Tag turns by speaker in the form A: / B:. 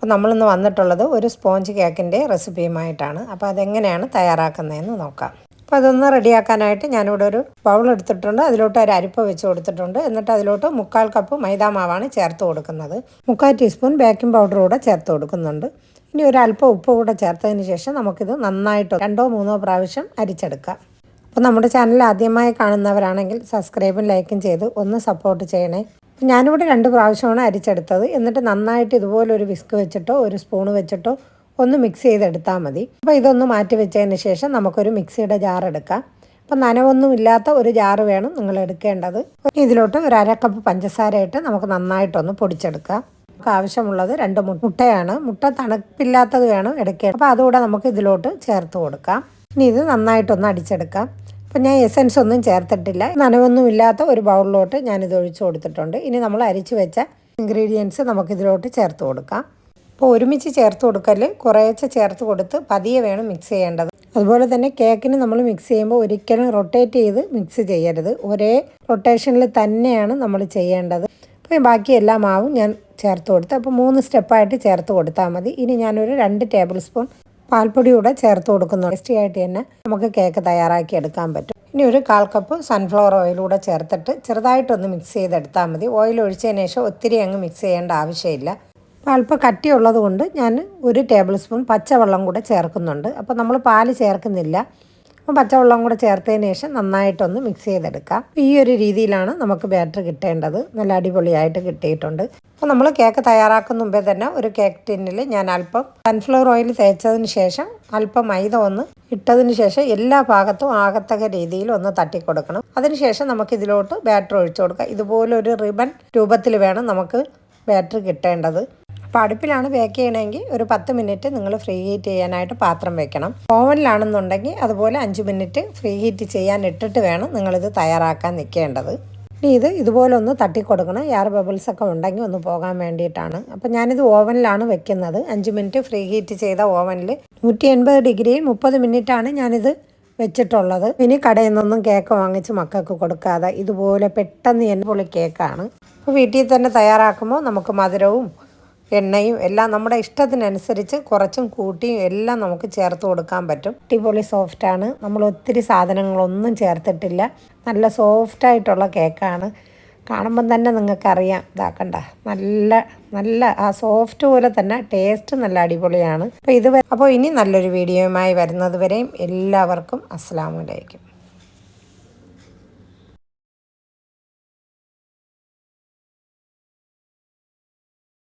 A: അപ്പോൾ നമ്മളിന്ന് വന്നിട്ടുള്ളത് ഒരു സ്പോഞ്ച് കേക്കിന്റെ റെസിപ്പിയുമായിട്ടാണ്. അപ്പോൾ അതെങ്ങനെയാണ് തയ്യാറാക്കുന്നതെന്ന് നോക്കാം. അപ്പോൾ അതൊന്ന് റെഡിയാക്കാനായിട്ട് ഞാനിവിടെ ഒരു ബൗൾ എടുത്തിട്ടുണ്ട്. അതിലോട്ട് ഒരു അരിപ്പ വെച്ച് കൊടുത്തിട്ടുണ്ട്. എന്നിട്ട് അതിലോട്ട് മുക്കാൽ കപ്പ് മൈദാ മാവാണ് ചേർത്ത് കൊടുക്കുന്നത്. മുക്കാൽ ടീസ്പൂൺ ബേക്കിംഗ് പൗഡർ കൂടെ ചേർത്ത് കൊടുക്കുന്നുണ്ട്. ഇനി ഒരു അല്പം ഉപ്പ് കൂടെ ചേർത്തതിന് ശേഷം നമുക്കിത് നന്നായിട്ട് രണ്ടോ മൂന്നോ പ്രാവശ്യം അരിച്ചെടുക്കാം. അപ്പോൾ നമ്മുടെ ചാനൽ ആദ്യമായി കാണുന്നവരാണെങ്കിൽ സബ്സ്ക്രൈബും ലൈക്കും ചെയ്ത് ഒന്ന് സപ്പോർട്ട് ചെയ്യണേ. ഞാനിവിടെ രണ്ട് പ്രാവശ്യമാണ് അരിച്ചെടുത്തത്. എന്നിട്ട് നന്നായിട്ട് ഇതുപോലെ ഒരു വിസ്ക് വെച്ചിട്ടോ ഒരു സ്പൂൺ വെച്ചിട്ടോ ഒന്ന് മിക്സ് ചെയ്തെടുത്താൽ മതി. അപ്പോൾ ഇതൊന്ന് മാറ്റി വെച്ചതിന് ശേഷം നമുക്കൊരു മിക്സിയുടെ ജാർ എടുക്കാം. അപ്പോൾ നനവൊന്നും ഇല്ലാത്ത ഒരു ജാറ് വേണം നിങ്ങൾ എടുക്കേണ്ടത്. ഇതിലോട്ട് ഒരു അര കപ്പ് പഞ്ചസാര ഇട്ട് നമുക്ക് നന്നായിട്ടൊന്ന് പൊടിച്ചെടുക്കാം. നമുക്ക് ആവശ്യമുള്ളത് രണ്ട് മുട്ടയാണ്. മുട്ട തണുപ്പില്ലാത്തത് വേണം എടുക്കേണ്ടത് അപ്പോൾ അതുകൂടെ നമുക്ക് ഇതിലോട്ട് ചേർത്ത് കൊടുക്കാം. ഇനി ഇത് നന്നായിട്ടൊന്ന് അടിച്ചെടുക്കാം. അപ്പം ഞാൻ എസൻസ് ഒന്നും ചേർത്തിട്ടില്ല. നനവൊന്നും ഇല്ലാത്ത ഒരു ബൗളിലോട്ട് ഞാനിത് ഒഴിച്ചു കൊടുത്തിട്ടുണ്ട്. ഇനി നമ്മൾ അരിച്ചു വെച്ച ഇൻഗ്രീഡിയൻസ് നമുക്കിതിലോട്ട് ചേർത്ത് കൊടുക്കാം. അപ്പോൾ ഒരുമിച്ച് ചേർത്ത് കൊടുക്കൽ കുറേശ്ശെ ചേർത്ത് കൊടുത്ത് പതിയെ വേണം മിക്സ് ചെയ്യേണ്ടത്. അതുപോലെ തന്നെ കേക്കിന് നമ്മൾ മിക്സ് ചെയ്യുമ്പോൾ ഒരിക്കലും റൊട്ടേറ്റ് ചെയ്ത് മിക്സ് ചെയ്യരുത്. ഒരേ റൊട്ടേഷനിൽ തന്നെയാണ് നമ്മൾ ചെയ്യേണ്ടത്. അപ്പോൾ ബാക്കി എല്ലാ മാവും ഞാൻ ചേർത്ത് കൊടുത്ത് അപ്പോൾ മൂന്ന് സ്റ്റെപ്പായിട്ട് ചേർത്ത് കൊടുത്താൽ മതി. ഇനി ഞാനൊരു രണ്ട് ടേബിൾ സ്പൂൺ പാൽപ്പൊടി കൂടെ ചേർത്ത് കൊടുക്കുന്നു. ടേസ്റ്റി ആയിട്ട് തന്നെ നമുക്ക് കേക്ക് തയ്യാറാക്കി എടുക്കാൻ പറ്റും. ഇനി ഒരു കാൽ കപ്പ് സൺഫ്ലവർ ഓയിലൂടെ ചേർത്തിട്ട് ചെറുതായിട്ടൊന്ന് മിക്സ് ചെയ്തെടുത്താൽ മതി. ഓയിൽ ഒഴിച്ചതിന് ശേഷം ഒത്തിരി അങ്ങ് മിക്സ് ചെയ്യേണ്ട ആവശ്യമില്ല. അപ്പോൾ അല്പം കട്ടിയുള്ളത് കൊണ്ട് ഞാൻ ഒരു ടേബിൾ സ്പൂൺ പച്ചവെള്ളം കൂടെ ചേർക്കുന്നുണ്ട്. അപ്പോൾ നമ്മൾ പാൽ ചേർക്കുന്നില്ല. അപ്പോൾ പച്ചവെള്ളം കൂടെ ചേർത്തതിന് ശേഷം നന്നായിട്ടൊന്ന് മിക്സ് ചെയ്തെടുക്കാം. ഈ ഒരു രീതിയിലാണ് നമുക്ക് ബാറ്റർ കിട്ടേണ്ടത്. നല്ല അടിപൊളിയായിട്ട് കിട്ടിയിട്ടുണ്ട്. അപ്പോൾ നമ്മൾ കേക്ക് തയ്യാറാക്കുന്ന മുമ്പേ തന്നെ ഒരു കേക്ക് ടിന്നിൽ ഞാൻ അല്പം സൺഫ്ലവർ ഓയിൽ തേച്ചതിന് ശേഷം അല്പം മൈദ ഒന്ന് ഇട്ടതിന് ശേഷം എല്ലാ ഭാഗത്തും ആകത്തക രീതിയിൽ ഒന്ന് തട്ടിക്കൊടുക്കണം. അതിനുശേഷം നമുക്ക് ഇതിലോട്ട് ബാറ്റർ ഒഴിച്ചു കൊടുക്കാം. ഇതുപോലെ ഒരു റിബൺ രൂപത്തിൽ വേണം നമുക്ക് ബാറ്റർ കിട്ടേണ്ടത്. അപ്പോൾ അടുപ്പിലാണ് ബേക്ക് ചെയ്യണമെങ്കിൽ ഒരു പത്ത് മിനിറ്റ് നിങ്ങൾ ഫ്രീ ഹീറ്റ് ചെയ്യാനായിട്ട് പാത്രം വെക്കണം. ഓവനിലാണെന്നുണ്ടെങ്കിൽ അതുപോലെ അഞ്ച് മിനിറ്റ് ഫ്രീ ഹീറ്റ് ചെയ്യാൻ ഇട്ടിട്ട് വേണം നിങ്ങളിത് തയ്യാറാക്കാൻ നിൽക്കേണ്ടത്. ഇനി ഇത് ഇതുപോലെ ഒന്ന് തട്ടിക്കൊടുക്കണം എയർ ബബിൾസ് ഒക്കെ ഉണ്ടെങ്കിൽ ഒന്ന് പോകാൻ വേണ്ടിയിട്ടാണ്. അപ്പം ഞാനിത് ഓവനിലാണ് വെക്കുന്നത്. അഞ്ച് മിനിറ്റ് ഫ്രീ ഹീറ്റ് ചെയ്ത ഓവനിൽ നൂറ്റി എൺപത് ഡിഗ്രിയിൽ മുപ്പത് മിനിറ്റാണ് ഞാനിത് വെച്ചിട്ടുള്ളത്. ഇനി കടയിൽ നിന്നൊന്നും കേക്ക് വാങ്ങിച്ച് മക്കൾക്ക് കൊടുക്കാതെ ഇതുപോലെ പെട്ടെന്ന് എന്റെ പൊളി കേക്കാണ് അപ്പോൾ വീട്ടിൽ തന്നെ തയ്യാറാക്കുമ്പോൾ നമുക്ക് മധുരവും എണ്ണയും എല്ലാം നമ്മുടെ ഇഷ്ടത്തിനനുസരിച്ച് കുറച്ചും കൂട്ടിയും എല്ലാം നമുക്ക് ചേർത്ത് കൊടുക്കാൻ പറ്റും. അടിപൊളി സോഫ്റ്റാണ് നമ്മൾ ഒത്തിരി സാധനങ്ങളൊന്നും ചേർത്തിട്ടില്ല. നല്ല സോഫ്റ്റായിട്ടുള്ള കേക്കാണ് കാണുമ്പം തന്നെ നിങ്ങൾക്കറിയാം. ഇതാക്കണ്ട നല്ല നല്ല ആ സോഫ്റ്റ് പോലെ തന്നെ ടേസ്റ്റ് നല്ല അടിപൊളിയാണ്. അപ്പോൾ ഇത് അപ്പോൾ ഇനി നല്ലൊരു വീഡിയോയുമായി വരുന്നത് വരെയും എല്ലാവർക്കും അസ്സാം വലൈക്കും